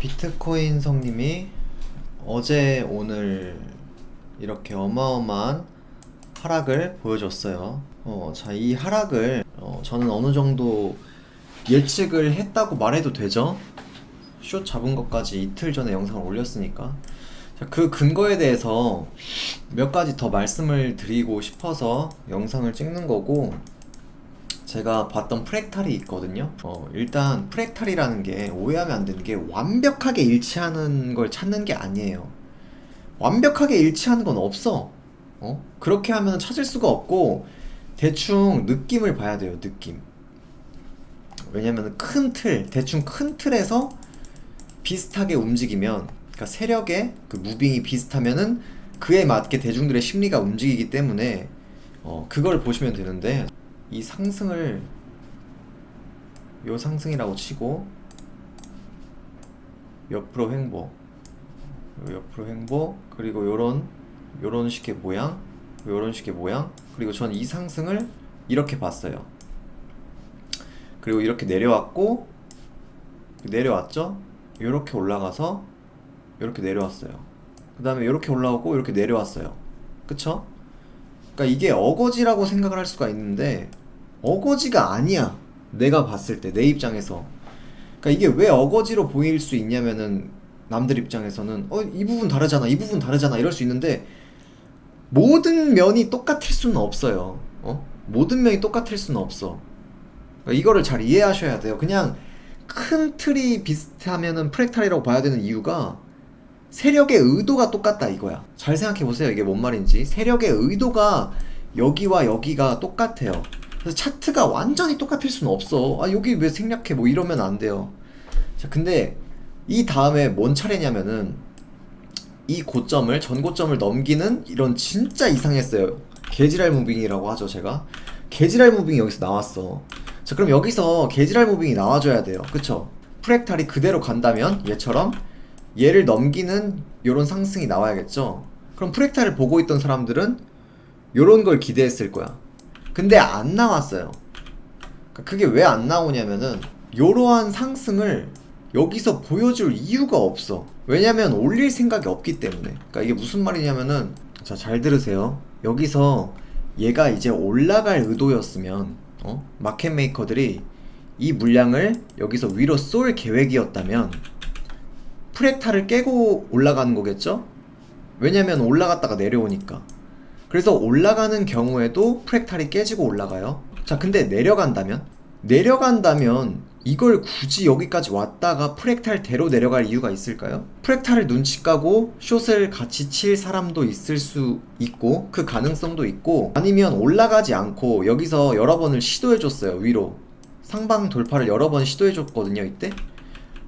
비트코인 성님이 어제 오늘 이렇게 어마어마한 하락을 보여줬어요. 어, 자, 이 하락을 어, 저는 어느 정도 예측을 했다고 말해도 되죠? 숏 잡은 것까지 이틀 전에 영상을 올렸으니까. 자, 그 근거에 대해서 몇 가지 더 말씀을 드리고 싶어서 영상을 찍는 거고, 제가 봤던 프랙탈이 있거든요. 어, 일단 프랙탈이라는 게 오해하면 안 되는 게 완벽하게 일치하는 걸 찾는 게 아니에요. 완벽하게 일치하는 건 없어. 어? 그렇게 하면 찾을 수가 없고 대충 느낌을 봐야 돼요. 느낌. 왜냐면 큰 틀, 대충 큰 틀에서 비슷하게 움직이면 그러니까 세력의 그 무빙이 비슷하면은 그에 맞게 대중들의 심리가 움직이기 때문에 어, 그걸 보시면 되는데 이 상승을 요 상승이라고 치고 옆으로 횡보 요 옆으로 횡보 그리고 요런 요런 식의 모양 요런 식의 모양 그리고 전 이 상승을 이렇게 봤어요. 그리고 이렇게 내려왔고 내려왔죠? 요렇게 올라가서 요렇게 내려왔어요. 그 다음에 요렇게 올라오고 요렇게 내려왔어요. 그쵸? 그러니까 이게 어거지라고 생각을 할 수가 있는데 어거지가 아니야. 내가 봤을 때 내 입장에서. 그러니까 이게 왜 어거지로 보일 수 있냐면은 남들 입장에서는 어 이 부분 다르잖아. 이 부분 다르잖아. 이럴 수 있는데 모든 면이 똑같을 수는 없어요. 어? 모든 면이 똑같을 수는 없어. 그러니까 이거를 잘 이해하셔야 돼요. 그냥 큰 틀이 비슷하면은 프랙탈이라고 봐야 되는 이유가 세력의 의도가 똑같다 이거야. 잘 생각해 보세요. 이게 뭔 말인지. 세력의 의도가 여기와 여기가 똑같아요. 그래서 차트가 완전히 똑같을 수는 없어. 아, 여기 왜 생략해? 뭐 이러면 안 돼요. 자, 근데 이 다음에 뭔 차례냐면은 이 고점을, 전고점을 넘기는 이런 진짜 이상했어요. 개지랄 무빙이라고 하죠, 제가. 개지랄 무빙이 여기서 나왔어. 자, 그럼 여기서 개지랄 무빙이 나와줘야 돼요. 그쵸? 프랙탈이 그대로 간다면 얘처럼 얘를 넘기는 요런 상승이 나와야겠죠? 그럼 프랙탈을 보고 있던 사람들은 요런 걸 기대했을 거야. 근데 안 나왔어요. 그러니까 그게 왜 안 나오냐면은 요러한 상승을 여기서 보여줄 이유가 없어. 왜냐면 올릴 생각이 없기 때문에. 그러니까 이게 무슨 말이냐면은 자 잘 들으세요. 여기서 얘가 이제 올라갈 의도였으면 어? 마켓 메이커들이 이 물량을 여기서 위로 쏠 계획이었다면 프렉타를 깨고 올라가는 거겠죠? 왜냐면 올라갔다가 내려오니까. 그래서 올라가는 경우에도 프랙탈이 깨지고 올라가요. 자, 근데 내려간다면? 내려간다면 이걸 굳이 여기까지 왔다가 프랙탈대로 내려갈 이유가 있을까요? 프랙탈을 눈치 까고 숏을 같이 칠 사람도 있을 수 있고 그 가능성도 있고 아니면 올라가지 않고 여기서 여러 번을 시도해줬어요 위로 상방 돌파를 여러 번 시도해줬거든요 이때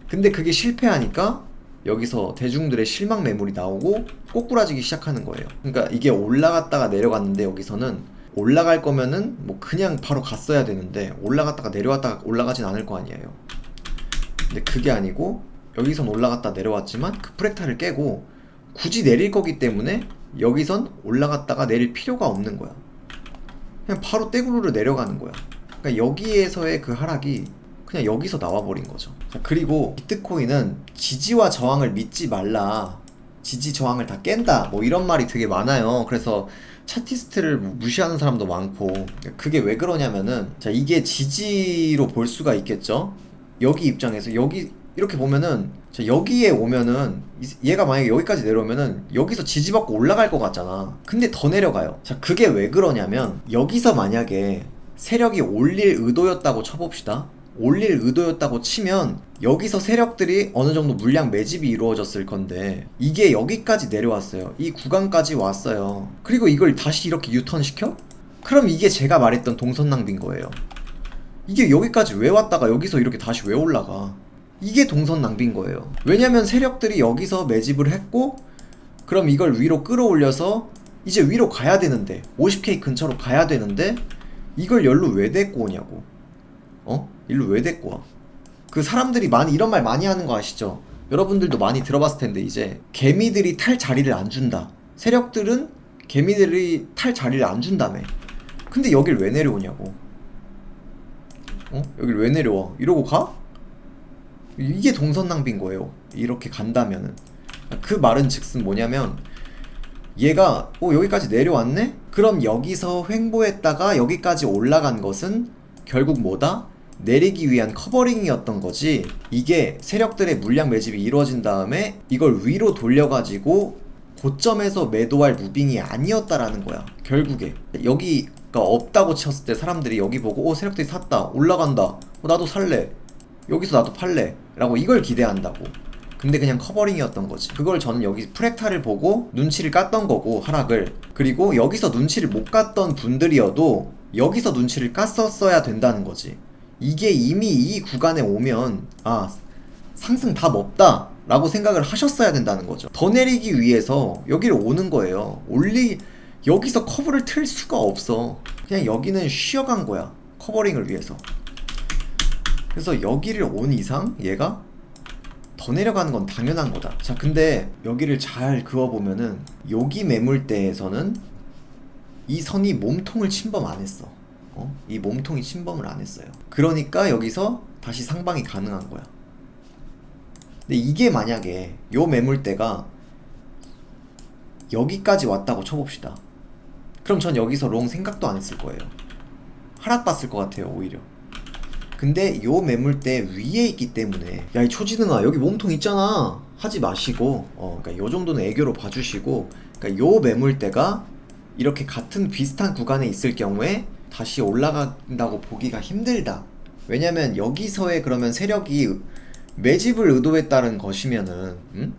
근데 그게 실패하니까 여기서 대중들의 실망 매물이 나오고 꼬꾸라지기 시작하는 거예요. 그러니까 이게 올라갔다가 내려갔는데 여기서는 올라갈 거면은 뭐 그냥 바로 갔어야 되는데 올라갔다가 내려왔다가 올라가진 않을 거 아니에요. 근데 그게 아니고 여기선 올라갔다 내려왔지만 그 프랙탈을 깨고 굳이 내릴 거기 때문에 여기선 올라갔다가 내릴 필요가 없는 거야. 그냥 바로 떼구르르 내려가는 거야. 그러니까 여기에서의 그 하락이 그냥 여기서 나와버린 거죠. 자, 그리고 비트코인은 지지와 저항을 믿지 말라. 지지 저항을 다 깬다. 뭐 이런 말이 되게 많아요. 그래서 차티스트를 무시하는 사람도 많고 그게 왜 그러냐면은 자 이게 지지로 볼 수가 있겠죠. 여기 입장에서 여기 이렇게 보면은 자 여기에 오면은 얘가 만약에 여기까지 내려오면은 여기서 지지받고 올라갈 것 같잖아. 근데 더 내려가요. 자 그게 왜 그러냐면 여기서 만약에 세력이 올릴 의도였다고 쳐봅시다. 올릴 의도였다고 치면 여기서 세력들이 어느 정도 물량 매집이 이루어졌을 건데 이게 여기까지 내려왔어요. 이 구간까지 왔어요. 그리고 이걸 다시 이렇게 유턴 시켜? 그럼 이게 제가 말했던 동선 낭비인 거예요. 이게 여기까지 왜 왔다가 여기서 이렇게 다시 왜 올라가? 이게 동선 낭비인 거예요. 왜냐면 세력들이 여기서 매집을 했고 그럼 이걸 위로 끌어올려서 이제 위로 가야 되는데 50K 근처로 가야 되는데 이걸 열로 왜 데리고 오냐고. 어? 일로 왜 데리고 와? 그 사람들이 많이 이런 말 많이 하는 거 아시죠? 여러분들도 많이 들어봤을 텐데 이제 개미들이 탈 자리를 안 준다. 세력들은 개미들이 탈 자리를 안 준다며. 근데 여길 왜 내려오냐고. 어? 여길 왜 내려와? 이러고 가? 이게 동선 낭비인 거예요. 이렇게 간다면은 그 말은 즉슨 뭐냐면 얘가 어 여기까지 내려왔네? 그럼 여기서 횡보했다가 여기까지 올라간 것은 결국 뭐다? 내리기 위한 커버링이었던 거지. 이게 세력들의 물량 매집이 이루어진 다음에 이걸 위로 돌려가지고 고점에서 매도할 무빙이 아니었다라는 거야 결국에. 여기가 없다고 쳤을 때 사람들이 여기 보고 오 세력들이 샀다. 올라간다. 어, 나도 살래. 여기서 나도 팔래. 라고 이걸 기대한다고. 근데 그냥 커버링이었던 거지. 그걸 저는 여기 프랙타를 보고 눈치를 깠던 거고 하락을. 그리고 여기서 눈치를 못 깠던 분들이어도 여기서 눈치를 깠었어야 된다는 거지 이게 이미 이 구간에 오면 아 상승 답 없다 라고 생각을 하셨어야 된다는 거죠 더 내리기 위해서 여기를 오는 거예요 올리 여기서 커브를 틀 수가 없어 그냥 여기는 쉬어간 거야 커버링을 위해서 그래서 여기를 온 이상 얘가 더 내려가는 건 당연한 거다. 자, 근데 여기를 잘 그어보면은 여기 매물대에서는 이 선이 몸통을 침범 안 했어. 어? 이 몸통이 침범을 안 했어요. 그러니까 여기서 다시 상방이 가능한 거야. 근데 이게 만약에 요 매물대가 여기까지 왔다고 쳐봅시다. 그럼 전 여기서 롱 생각도 안 했을 거예요. 하락 봤을 것 같아요, 오히려. 근데 요 매물대 위에 있기 때문에 야 이 초지능아 여기 몸통 있잖아 하지 마시고 어 그러니까 요 정도는 애교로 봐주시고 그러니까 요 매물대가 이렇게 같은 비슷한 구간에 있을 경우에 다시 올라간다고 보기가 힘들다 왜냐면 여기서의 그러면 세력이 매집을 의도했다는 것이면은 음?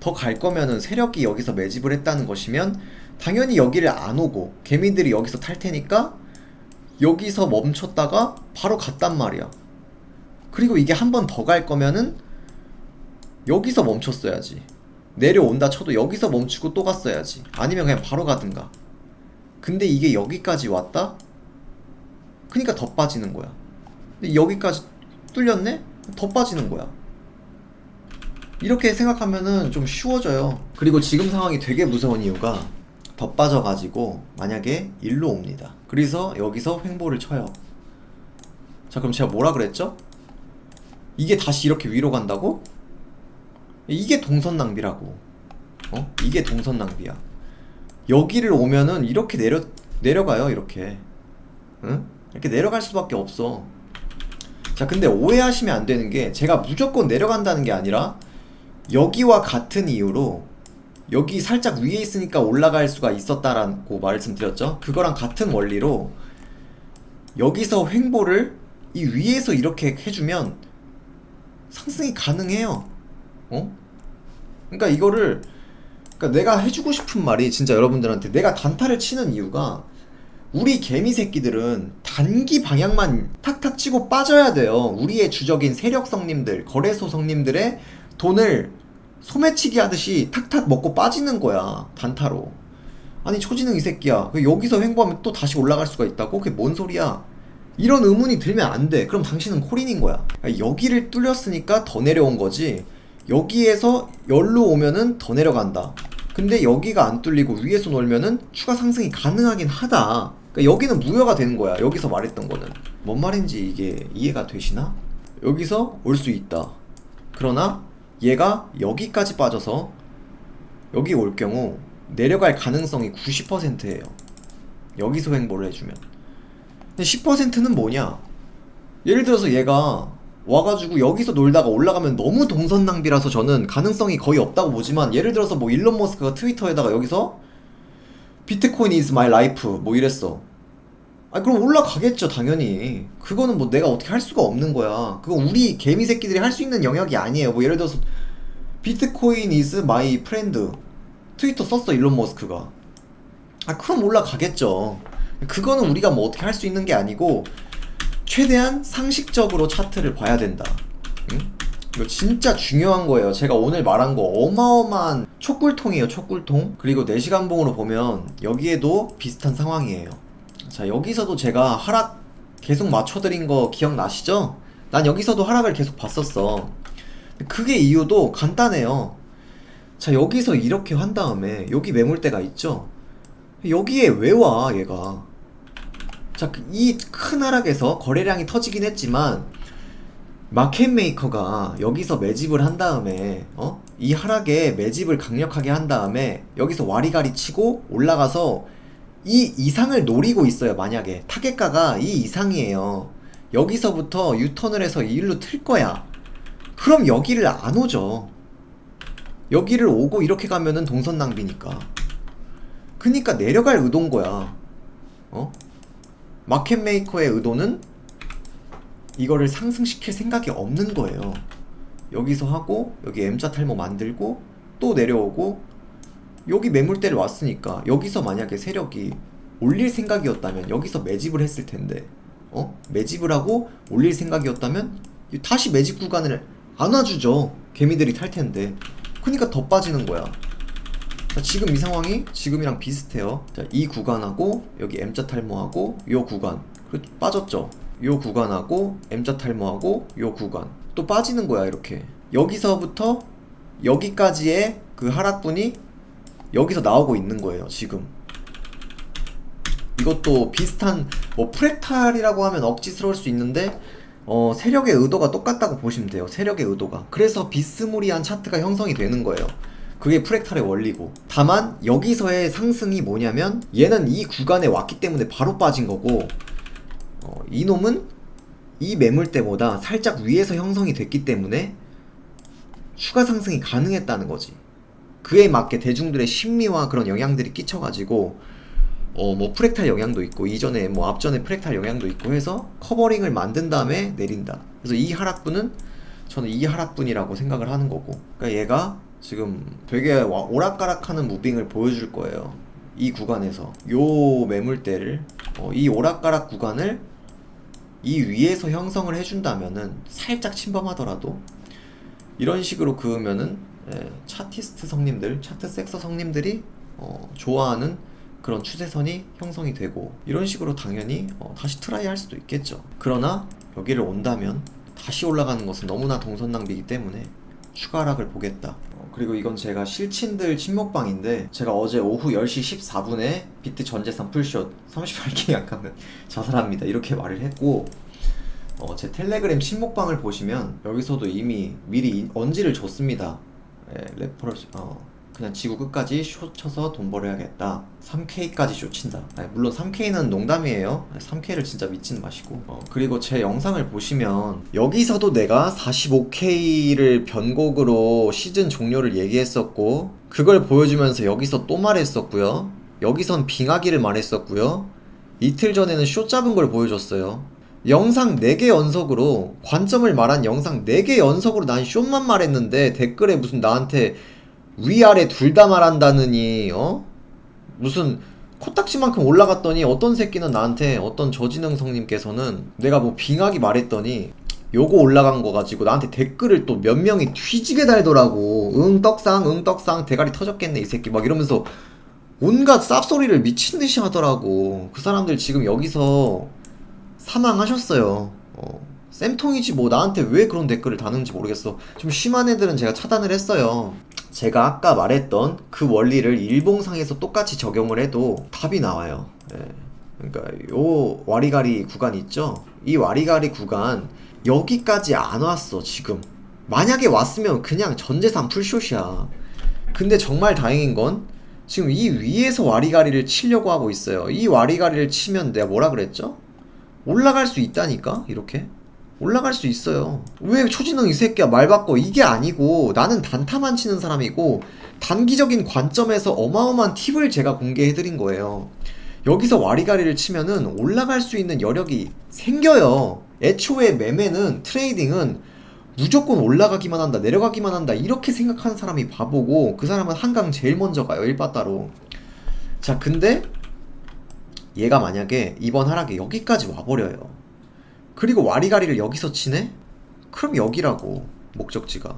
더갈 거면은 세력이 여기서 매집을 했다는 것이면 당연히 여기를 안 오고 개미들이 여기서 탈 테니까 여기서 멈췄다가 바로 갔단 말이야. 그리고 이게 한 번 더 갈 거면은 여기서 멈췄어야지. 내려온다 쳐도 여기서 멈추고 또 갔어야지. 아니면 그냥 바로 가든가. 근데 이게 여기까지 왔다? 그니까 더 빠지는 거야. 여기까지 뚫렸네? 더 빠지는 거야. 이렇게 생각하면은 좀 쉬워져요. 그리고 지금 상황이 되게 무서운 이유가 더 빠져가지고 만약에 일로 옵니다. 그래서 여기서 횡보를 쳐요. 자 그럼 제가 뭐라 그랬죠? 이게 다시 이렇게 위로 간다고? 이게 동선 낭비라고. 어? 이게 동선 낭비야. 여기를 오면은 이렇게 내려 내려가요 이렇게. 응? 이렇게 내려갈 수밖에 없어. 자 근데 오해하시면 안 되는 게 제가 무조건 내려간다는 게 아니라 여기와 같은 이유로 여기 살짝 위에 있으니까 올라갈 수가 있었다라고 말씀드렸죠. 그거랑 같은 원리로 여기서 횡보를 이 위에서 이렇게 해주면 상승이 가능해요. 어? 그러니까 이거를 그러니까 내가 해주고 싶은 말이 진짜 여러분들한테 내가 단타를 치는 이유가 우리 개미 새끼들은 단기 방향만 탁탁 치고 빠져야 돼요. 우리의 주적인 세력 성님들, 거래소 성님들의 돈을 소매치기 하듯이 탁탁 먹고 빠지는 거야 단타로. 아니 초지능 이 새끼야. 그 여기서 횡보하면 또 다시 올라갈 수가 있다고? 그게 뭔 소리야? 이런 의문이 들면 안 돼. 그럼 당신은 코린인 거야. 여기를 뚫렸으니까 더 내려온 거지. 여기에서 열로 오면은 더 내려간다. 근데 여기가 안 뚫리고 위에서 놀면은 추가 상승이 가능하긴 하다 그러니까 여기는 무효가 되는 거야 여기서 말했던 거는 뭔 말인지 이게 이해가 되시나? 여기서 올 수 있다 그러나 얘가 여기까지 빠져서 여기 올 경우 내려갈 가능성이 90%예요. 여기서 횡보를 해주면. 근데 10%는 뭐냐? 예를 들어서 얘가 와가지고 여기서 놀다가 올라가면 너무 동선 낭비라서 저는 가능성이 거의 없다고 보지만 예를 들어서 뭐 일론 머스크가 트위터에다가 여기서 비트코인 is my life 뭐 이랬어. 아 그럼 올라가겠죠 당연히. 그거는 뭐 내가 어떻게 할 수가 없는 거야. 그거 우리 개미 새끼들이 할 수 있는 영역이 아니에요. 뭐 예를 들어서 비트코인 is my friend. 트위터 썼어 일론 머스크가. 아 그럼 올라가겠죠. 그거는 우리가 뭐 어떻게 할 수 있는 게 아니고 최대한 상식적으로 차트를 봐야 된다. 응? 이거 진짜 중요한 거예요. 제가 오늘 말한 거 어마어마한 촉굴통이에요 촉굴통. 그리고 4시간 봉으로 보면 여기에도 비슷한 상황이에요 자 여기서도 제가 하락 계속 맞춰드린 거 기억나시죠? 난 여기서도 하락을 계속 봤었어 그게 이유도 간단해요 자 여기서 이렇게 한 다음에 여기 매물대가 있죠? 여기에 왜 와 얘가 자 이 큰 하락에서 거래량이 터지긴 했지만 마켓 메이커가 여기서 매집을 한 다음에 어? 이 하락에 매집을 강력하게 한 다음에 여기서 와리가리 치고 올라가서 이 이상을 노리고 있어요 만약에. 타겟가가 이 이상이에요. 여기서부터 유턴을 해서 이 일로 틀 거야. 그럼 여기를 안 오죠. 여기를 오고 이렇게 가면은 동선 낭비니까. 그니까 내려갈 의도인 거야. 어? 마켓 메이커의 의도는 이거를 상승시킬 생각이 없는 거예요. 여기서 하고 여기 M자 탈모 만들고 또 내려오고 여기 매물대를 왔으니까 여기서 만약에 세력이 올릴 생각이었다면 여기서 매집을 했을 텐데 어? 매집을 하고 올릴 생각이었다면 다시 매집 구간을 안 와주죠. 개미들이 탈 텐데. 그러니까 더 빠지는 거야. 자, 지금 이 상황이 지금이랑 비슷해요. 자, 이 구간하고 여기 M자 탈모하고 요 구간 그 빠졌죠. 요 구간하고 M자 탈모하고 요 구간 또 빠지는 거야 이렇게. 여기서부터 여기까지의 그 하락분이 여기서 나오고 있는 거예요 지금. 이것도 비슷한 뭐 프랙탈이라고 하면 억지스러울 수 있는데 어, 세력의 의도가 똑같다고 보시면 돼요. 세력의 의도가. 그래서 비스무리한 차트가 형성이 되는 거예요. 그게 프랙탈의 원리고. 다만 여기서의 상승이 뭐냐면 얘는 이 구간에 왔기 때문에 바로 빠진 거고 어, 이놈은 이 매물대보다 살짝 위에서 형성이 됐기 때문에 추가 상승이 가능했다는 거지. 그에 맞게 대중들의 심리와 그런 영향들이 끼쳐가지고 어 뭐 프랙탈 영향도 있고 이전에 뭐 앞전에 프랙탈 영향도 있고 해서 커버링을 만든 다음에 내린다. 그래서 이 하락분은 저는 이 하락분이라고 생각을 하는 거고. 그러니까 얘가 지금 되게 와- 오락가락하는 무빙을 보여줄 거예요. 이 구간에서 요 매물대를 어, 이 오락가락 구간을 이 위에서 형성을 해준다면은 살짝 침범하더라도 이런 식으로 그으면은 예, 차티스트 성님들, 차트 섹서 성님들이 어, 좋아하는 그런 추세선이 형성이 되고 이런 식으로 당연히 어, 다시 트라이 할 수도 있겠죠. 그러나 여기를 온다면 다시 올라가는 것은 너무나 동선 낭비이기 때문에 추가 하락을 보겠다. 어, 그리고 이건 제가 실친들 침묵방인데 제가 어제 오후 10시 14분에 비트 전재산 풀숏 38개 약하면 자살합니다. 이렇게 말을 했고 어, 제 텔레그램 침묵방을 보시면 여기서도 이미 미리 언지를 줬습니다. 예, 레퍼럴 어, 그냥 지구 끝까지 쇼 쳐서 돈 벌어야겠다. 3K까지 쇼 친다. 아니, 물론 3K는 농담이에요. 3K를 진짜 믿지는 마시고. 어, 그리고 제 영상을 보시면 여기서도 내가 45K를 변곡으로 시즌 종료를 얘기했었고 그걸 보여주면서 여기서 또 말했었고요. 여기선 빙하기를 말했었고요. 이틀 전에는 쇼 잡은 걸 보여줬어요. 영상 4개 연속으로 관점을 말한 영상 4개 연속으로 난 쇼만 말했는데 댓글에 무슨 나한테 위아래 둘 다 말한다느니 어? 무슨 코딱지만큼 올라갔더니 어떤 새끼는 나한테 어떤 저지능성님께서는 내가 뭐 빙하기 말했더니 요거 올라간 거 가지고 나한테 댓글을 또 몇 명이 뒤지게 달더라고. 응 떡상 응 떡상 대가리 터졌겠네 이 새끼. 막 이러면서 온갖 쌉소리를 미친 듯이 하더라고. 그 사람들 지금 여기서 사망하셨어요. 어, 쌤통이지 뭐 나한테 왜 그런 댓글을 다는지 모르겠어. 좀 심한 애들은 제가 차단을 했어요. 제가 아까 말했던 그 원리를 일봉상에서 똑같이 적용을 해도 답이 나와요. 예. 그러니까 요 와리가리 구간 있죠? 이 와리가리 구간 여기까지 안 왔어 지금. 만약에 왔으면 그냥 전재산 풀숏이야. 근데 정말 다행인 건 지금 이 위에서 와리가리를 치려고 하고 있어요. 이 와리가리를 치면 내가 뭐라 그랬죠? 올라갈 수 있다니까? 이렇게? 올라갈 수 있어요. 왜 초지능 이 새끼야 말 바꿔? 이게 아니고 나는 단타만 치는 사람이고 단기적인 관점에서 어마어마한 팁을 제가 공개해드린 거예요. 여기서 와리가리를 치면은 올라갈 수 있는 여력이 생겨요. 애초에 매매는 트레이딩은 무조건 올라가기만 한다 내려가기만 한다 이렇게 생각하는 사람이 바보고 그 사람은 한강 제일 먼저 가요. 일바따로. 자 근데 얘가 만약에 이번 하락에 여기까지 와버려요. 그리고 와리가리를 여기서 치네? 그럼 여기라고 목적지가.